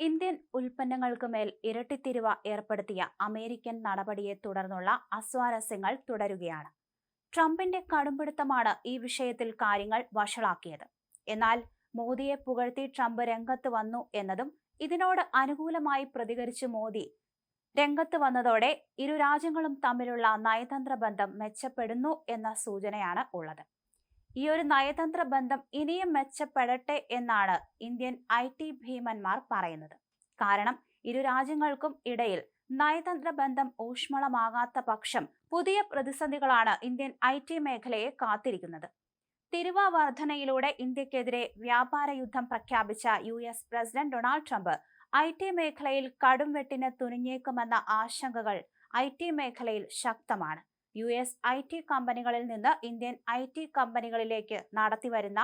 Indian ഉൽപ്പന്നങ്ങൾക്ക് മേൽ ഇരട്ടിത്തിരിവ ഏർപ്പെടുത്തിയ അമേരിക്കൻ നടപടിയെ തുടർന്നുള്ള അസ്വാരസ്യങ്ങൾ തുടരുകയാണ്. ട്രംപിന്റെ കടുംപിടുത്തമാണ് ഈ വിഷയത്തിൽ കാര്യങ്ങൾ വഷളാക്കിയത്. എന്നാൽ മോദിയെ പുകഴ്ത്തി ട്രംപ് രംഗത്ത് വന്നു എന്നതും ഇതിനോട് അനുകൂലമായി പ്രതികരിച്ച് മോദി രംഗത്ത് വന്നതോടെ ഇരു രാജ്യങ്ങളും തമ്മിലുള്ള നയതന്ത്ര ബന്ധം മെച്ചപ്പെടുന്നു എന്ന സൂചനയാണ് ഉള്ളത്. ഈ ഒരു നയതന്ത്ര ബന്ധം ഇനിയും മെച്ചപ്പെടട്ടെ എന്നാണ് ഇന്ത്യൻ ഐ ടി ഭീമന്മാർ പറയുന്നത്. കാരണം ഇരു രാജ്യങ്ങൾക്കും ഇടയിൽ നയതന്ത്ര ബന്ധം ഊഷ്മളമാകാത്ത പക്ഷം പുതിയ പ്രതിസന്ധികളാണ് ഇന്ത്യൻ ഐ ടി മേഖലയെ കാത്തിരിക്കുന്നത്. തിരുവ വർധനയിലൂടെ ഇന്ത്യക്കെതിരെ വ്യാപാര യുദ്ധം പ്രഖ്യാപിച്ച U S president Donald Trump I T മേഖലയിൽ കടും വെട്ടിന് തുനിഞ്ഞേക്കുമെന്ന ആശങ്കകൾ ഐ ടി മേഖലയിൽ ശക്തമാണ്. യു എസ് ഐ ടി കമ്പനികളിൽ നിന്ന് ഇന്ത്യൻ ഐ ടി കമ്പനികളിലേക്ക് നടത്തിവരുന്ന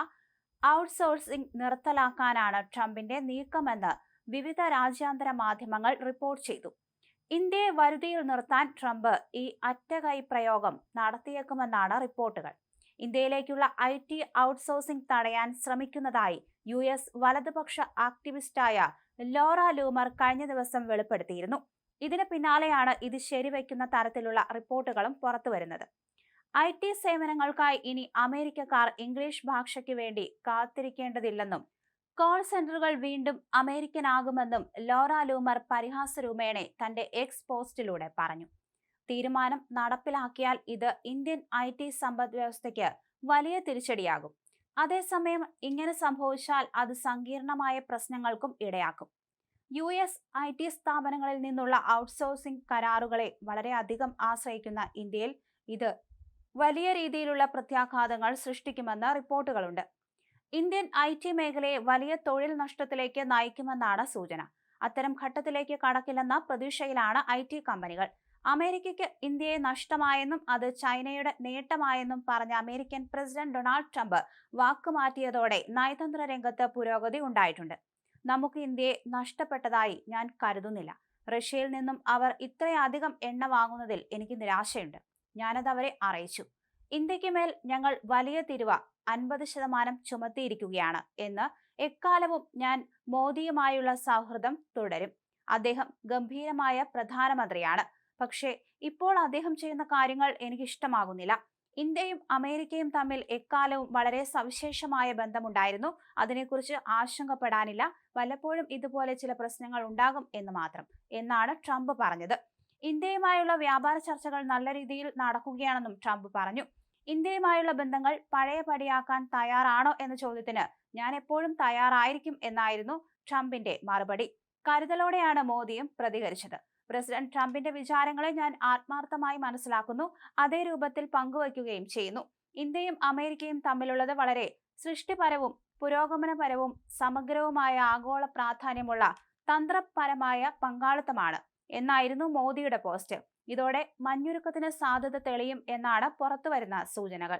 ഔട്ട്സോഴ്സിംഗ് നിർത്തലാക്കാനാണ് ട്രംപിന്റെ നീക്കമെന്ന് വിവിധ രാജ്യാന്തര മാധ്യമങ്ങൾ റിപ്പോർട്ട് ചെയ്തു. ഇന്ത്യയെ വരുതിയിൽ നിർത്താൻ ട്രംപ് ഈ അറ്റകൈ പ്രയോഗം നടത്തിയേക്കുമെന്നാണ് റിപ്പോർട്ടുകൾ. ഇന്ത്യയിലേക്കുള്ള ഐ ടി ഔട്ട്സോഴ്സിംഗ് തടയാൻ ശ്രമിക്കുന്നതായി യു എസ് വലതുപക്ഷ ആക്ടിവിസ്റ്റായ ലോറ ലൂമർ കഴിഞ്ഞ ദിവസം വെളിപ്പെടുത്തിയിരുന്നു. ഇതിന് പിന്നാലെയാണ് ഇത് ശരിവയ്ക്കുന്ന തരത്തിലുള്ള റിപ്പോർട്ടുകളും പുറത്തുവരുന്നത് ഐ ടി സേവനങ്ങൾക്കായി ഇനി അമേരിക്കക്കാർ ഇംഗ്ലീഷ് ഭാഷയ്ക്ക് വേണ്ടി കാത്തിരിക്കേണ്ടതില്ലെന്നും കോൾ സെന്ററുകൾ വീണ്ടും അമേരിക്കൻ ആകുമെന്നും ലോറ ലൂമർ പരിഹാസരൂപേണെ തന്റെ എക്സ് പോസ്റ്റിലൂടെ പറഞ്ഞു. തീരുമാനം നടപ്പിലാക്കിയാൽ ഇത് ഇന്ത്യൻ ഐ ടി സമ്പദ് വ്യവസ്ഥയ്ക്ക് വലിയ തിരിച്ചടിയാകും. അതേസമയം ഇങ്ങനെ സംഭവിച്ചാൽ അത് സങ്കീർണമായ പ്രശ്നങ്ങൾക്കും ഇടയാക്കും. യു എസ് ഐ ടി സ്ഥാപനങ്ങളിൽ നിന്നുള്ള ഔട്ട്സോഴ്സിംഗ് കരാറുകളെ വളരെയധികം ആശ്രയിക്കുന്ന ഇന്ത്യയിൽ ഇത് വലിയ രീതിയിലുള്ള പ്രത്യാഘാതങ്ങൾ സൃഷ്ടിക്കുമെന്ന് റിപ്പോർട്ടുകളുണ്ട്. ഇന്ത്യൻ ഐ ടി മേഖലയെ വലിയ തൊഴിൽ നഷ്ടത്തിലേക്ക് നയിക്കുമെന്നാണ് സൂചന. അത്തരം ഘട്ടത്തിലേക്ക് കടക്കില്ലെന്ന പ്രതീക്ഷയിലാണ് ഐ ടി കമ്പനികൾ. അമേരിക്കയ്ക്ക് ഇന്ത്യയെ നഷ്ടമായെന്നും അത് ചൈനയുടെ നേട്ടമായെന്നും പറഞ്ഞ അമേരിക്കൻ പ്രസിഡന്റ് ഡൊണാൾഡ് ട്രംപ് വാക്കുമാറ്റിയതോടെ നയതന്ത്ര രംഗത്ത് പുരോഗതി ഉണ്ടായിട്ടുണ്ട്. നമുക്ക് ഇന്ത്യയെ നഷ്ടപ്പെട്ടതായി ഞാൻ കരുതുന്നില്ല. റഷ്യയിൽ നിന്നും അവർ ഇത്രയധികം എണ്ണ വാങ്ങുന്നതിൽ എനിക്ക് നിരാശയുണ്ട്. ഞാനത് അവരെ അറിയിച്ചു. ഇന്ത്യയ്ക്ക് മേൽ ഞങ്ങൾ വലിയ തിരുവ അൻപത് ശതമാനം ചുമത്തിയിരിക്കുകയാണ് എന്ന് എക്കാലവും ഞാൻ മോദിയുമായുള്ള സൗഹൃദം തുടരും. അദ്ദേഹം ഗംഭീരമായ പ്രധാനമന്ത്രിയാണ്. പക്ഷേ ഇപ്പോൾ അദ്ദേഹം ചെയ്യുന്ന കാര്യങ്ങൾ എനിക്ക് ഇഷ്ടമാകുന്നില്ല ഇന്ത്യയും അമേരിക്കയും തമ്മിൽ എക്കാലവും വളരെ സവിശേഷമായ ബന്ധമുണ്ടായിരുന്നു. അതിനെക്കുറിച്ച് ആശങ്കപ്പെടാനില്ല. വല്ലപ്പോഴും ഇതുപോലെ ചില പ്രശ്നങ്ങൾ ഉണ്ടാകും എന്ന് മാത്രം. എന്നാണ് ട്രംപ് പറഞ്ഞത്. ഇന്ത്യയുമായുള്ള വ്യാപാര ചർച്ചകൾ നല്ല രീതിയിൽ നടക്കുകയാണെന്നും ട്രംപ് പറഞ്ഞു. ഇന്ത്യയുമായുള്ള ബന്ധങ്ങൾ പഴയപടിയാക്കാൻ തയ്യാറാണോ എന്ന ചോദ്യത്തിന് ഞാൻ എപ്പോഴും തയ്യാറായിരിക്കും എന്നായിരുന്നു ട്രംപിന്റെ മറുപടി. കരുതലോടെയാണ് മോദിയും പ്രതികരിച്ചത്. പ്രസിഡന്റ് ട്രംപിന്റെ വിചാരങ്ങളെ ഞാൻ ആത്മാർത്ഥമായി മനസ്സിലാക്കുന്നു. അതേ രൂപത്തിൽ പങ്കുവയ്ക്കുകയും ചെയ്യുന്നു. ഇന്ത്യയും അമേരിക്കയും തമ്മിലുള്ളത് വളരെ സൃഷ്ടിപരവും പുരോഗമനപരവും സമഗ്രവുമായ ആഗോള പ്രാധാന്യമുള്ള തന്ത്രപരമായ പങ്കാളിത്തമാണ് എന്നായിരുന്നു മോദിയുടെ പോസ്റ്റ്. ഇതോടെ മഞ്ഞുരുക്കത്തിന് സാധ്യത തെളിയും എന്നാണ് പുറത്തുവരുന്ന സൂചനകൾ.